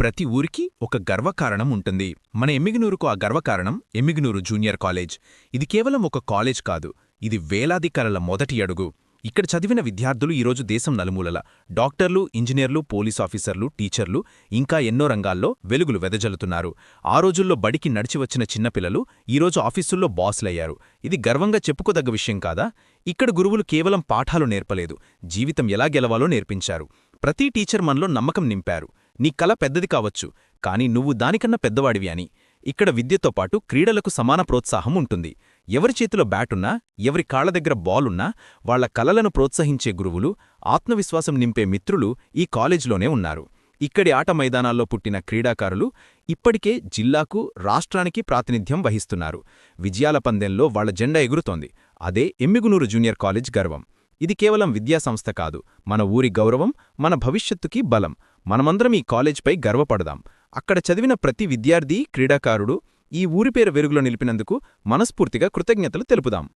ప్రతి ఊరికి ఒక గర్వకారణం ఉంటుంది. మన ఎమ్మిగినూరుకు ఆ గర్వకారణం ఎమ్మిగినూరు జూనియర్ కాలేజ్. ఇది కేవలం ఒక కాలేజ్ కాదు ఇది వేలాది కలల మొదటి అడుగు. ఇక్కడ చదివిన విద్యార్థులు ఈరోజు దేశం నలుమూలల. డాక్టర్లు ఇంజనీర్లు పోలీస్ ఆఫీసర్లు టీచర్లు ఇంకా ఎన్నో రంగాల్లో వెలుగులు వెదజల్లుతున్నారు. ఆ రోజుల్లో బడికి నడిచి వచ్చిన చిన్నపిల్లలు ఈరోజు ఆఫీసుల్లో బాసులయ్యారు. ఇది గర్వంగా చెప్పుకోదగ్గ విషయం కాదా? ఇక్కడ గురువులు కేవలం పాఠాలు నేర్పలేదు జీవితం ఎలా గెలవాలో నేర్పించారు. ప్రతి టీచర్ మనలో నమ్మకం నింపారు. నీ కల పెద్దది కావచ్చు కాని నువ్వు దానికన్నా పెద్దవాడివి అని. ఇక్కడ విద్యతో పాటు క్రీడలకు సమాన ప్రోత్సాహం ఉంటుంది. ఎవరి చేతిలో బ్యాటున్నా ఎవరి కాళ్ళ దగ్గర బాలున్నా వాళ్ళ కలలను ప్రోత్సహించే గురువులు ఆత్మవిశ్వాసం నింపే మిత్రులు ఈ కాలేజీలోనే ఉన్నారు. ఇక్కడి ఆట మైదానాల్లో పుట్టిన క్రీడాకారులు ఇప్పటికే జిల్లాకు రాష్ట్రానికి ప్రాతినిధ్యం వహిస్తున్నారు. విజయాల పందెంలో వాళ్ళ జెండా ఎగురుతోంది. అదే ఎమ్మిగునూరు జూనియర్ కాలేజ్ గర్వం. ఇది కేవలం విద్యాసంస్థ కాదు. మన ఊరి గౌరవం మన భవిష్యత్తుకి బలం. మనమందరం ఈ కాలేజ్పై గర్వపడదాం. అక్కడ చదివిన ప్రతి విద్యార్థి క్రీడాకారుడు ఈ ఊరి పేరు వెరుగులో నిలిపినందుకు మనస్ఫూర్తిగా కృతజ్ఞతలు తెలుపుదాం.